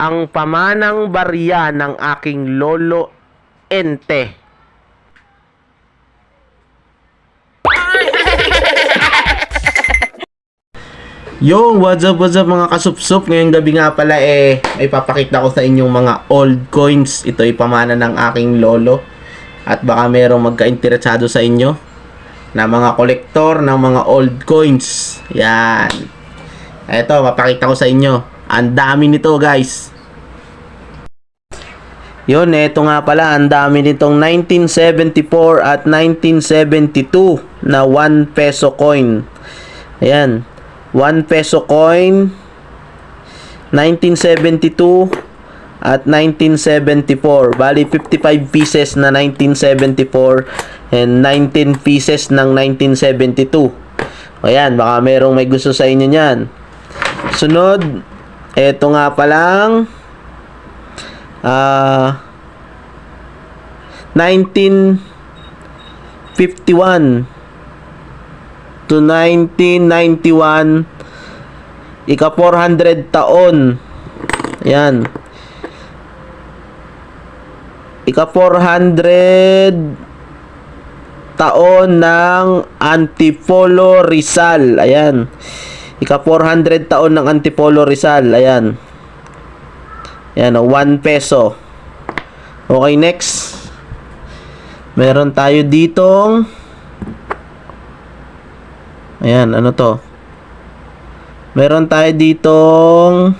ang pamanang barya ng aking lolo ente. Yo, what's up, what's up mga kasupsup? Ngayong gabi nga pala eh, ay papakita ko sa inyong mga old coins. Ito ay pamana ng aking lolo. At baka merong magka-interesado sa inyo na mga kolektor ng mga old coins. Yan. Ito, papakita ko sa inyo. Ang dami nito guys. Yun, eto nga pala, ang dami nitong 1974 at 1972 na 1 peso coin. Ayan. 1 peso coin 1972 at 1974 bali 55 pieces na 1974 and 19 pieces ng 1972 ayan baka merong may gusto sa inyo niyan sunod eto nga palang ah 1951 to 1991 ika 400 taon. Yan ika 400 taon ng Antipolo Rizal. Ayan ika 400 taon ng Antipolo Rizal ayan yan 1 peso okay next meron tayo ditong Ayan, ano to? Meron tayo ditong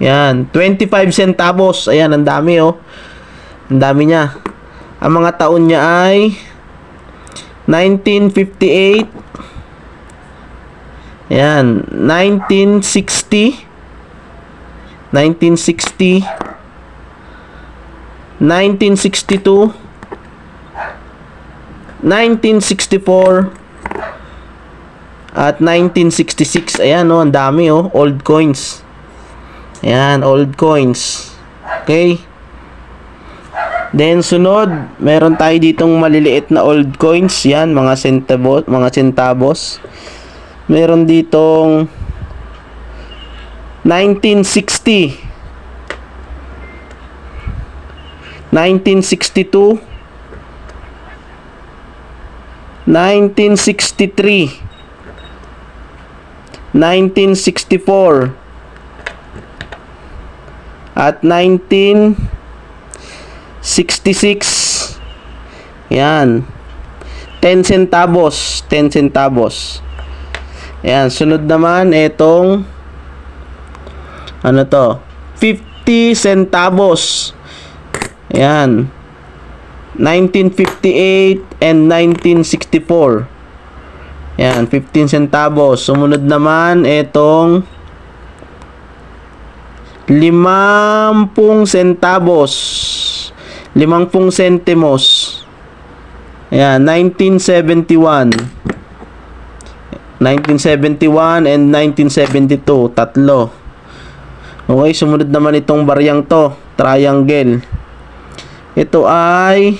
Yan, 25 centavos. Ayan, ang dami oh. Ang dami niya. Ang mga taon niya ay 1958 Ayan, 1960 1960 1962 1964 at 1966 ayan oh ang dami oh. Old coins. Ayan old coins. Okay then sunod meron tayo ditong maliliit na old coins. Yan mga centavos mga centavos meron ditong 1960 1962 1963 1964 at 1966 yan 10 centavos 10 centavos yan sunod naman etong ano to 50 centavos yan 1958 and 1964. Yan, 15 centavos. Sumunod naman itong 50 centavos. 50 centimos. Yan, 1971. 1971 and 1972. Tatlo. Okay, sumunod naman itong baryang to. Triangle. Ito ay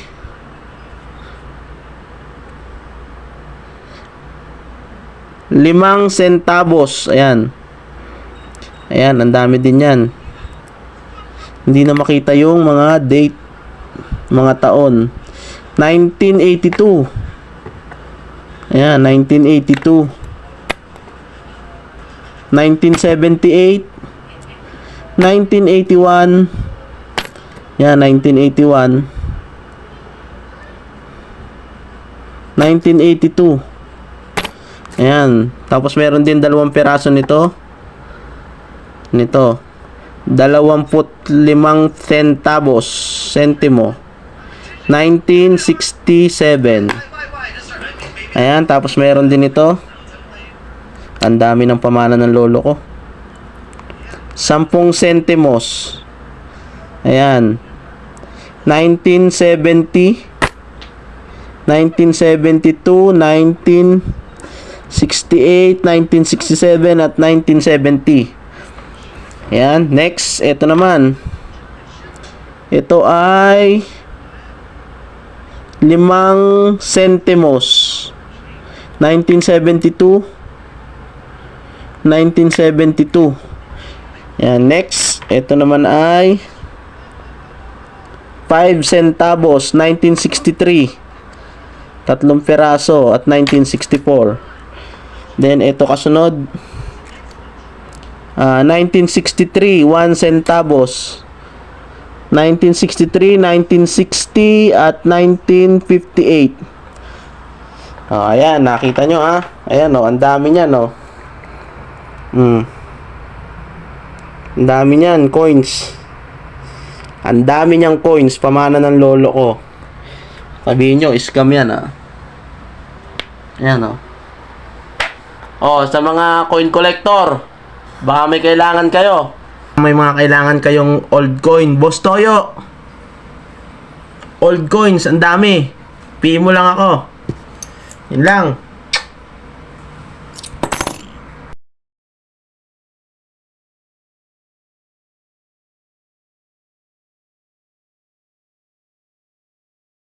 limang centavos. Ayan. Ayan, ang dami din yan. Hindi na makita yung mga date, mga taon. 1982. Ayan, 1982. 1978. 1981. Yan, 1981. 1982. Ayan. Tapos meron din dalawang piraso nito. Nito. 25 centavos. Sentimo. 1967. Ayan. Tapos meron din ito. Ang dami ng pamana ng lolo ko. 10 centimos. Ayan. 1970. 1972, 1968, 1967 at 1970. Ayan, next, ito naman. Ito ay limang centimos. 1972, 1972. Yan, next. Ito naman ay 5 centavos, 1963. Tatlong peraso at 1964. Then, ito kasunod. Ah, 1963, 1 centavos. 1963, 1960, at 1958. Oh, ayan, nakita nyo ha. Ayan oh, ang dami niyan oh. Hmm. Ang dami niyan, coins. Ang dami niyang coins, pamana ng lolo ko. Sabihin nyo, scam yan ah. Ayan oh. Oh, sa mga coin collector, baka may kailangan kayo. May mga kailangan kayong old coin. Boss Toyo. Old coins, ang dami. PM mo lang ako. Yun lang.